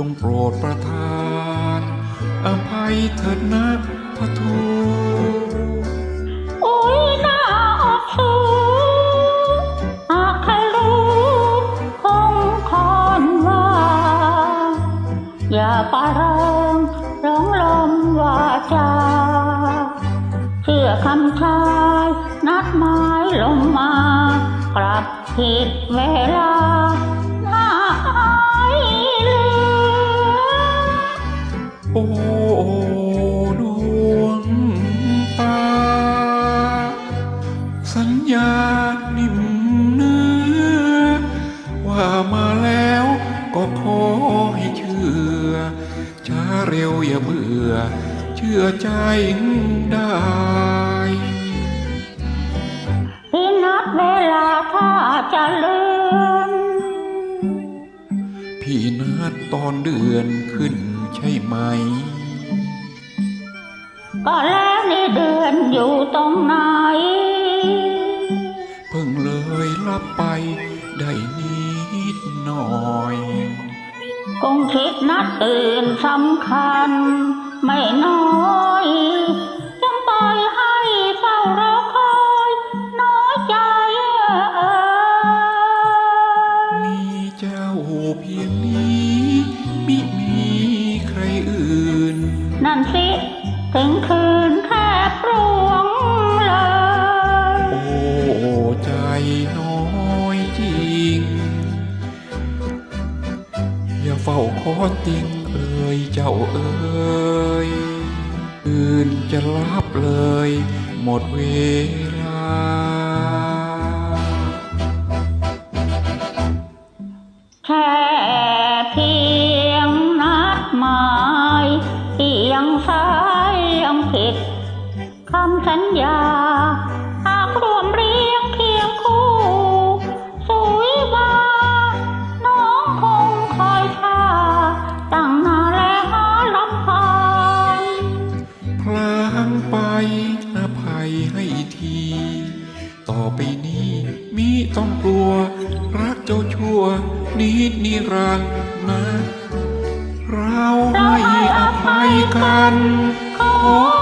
จงโปรดประทาน อภัยเถิดนะพระทูโอ้ยน่าอบสูาใครรู้คงคอนว่า อย่าปารังร้องลมวาจาเพื่อคำทายนัดหมายลงมากลับผิดเวลา อเบื่อเชื่อใจได้ที่นัดเวลาถ้าจะเลื่นพี่นัดตอนเดือนขึ้นใช่ไหม ก็แล้วนี่เดือนอยู่ตรงไหน คงคิดนัดตื่นสำคัญ ไม่น้อยยังปล่อยให้เศร้ารอคอยน้อยใจเอ่ยมีเจ้าเพียงนี้มิมีใครอื่น นั่นสิ ถึงคืน ฝ้าคอติงเอ่ยเจ้าเอ่ยอื่นจะรับเลย หมดเวลา แค่เพียงนัดหมายที่ยังสายยังผิดคำสัญญา หากรวมเรียงเคียงคู่ ไปนี้มิต้องกลัว รักเจ้าชั่ว นิดนิรันดร์นะ เราให้อภัยกันขอ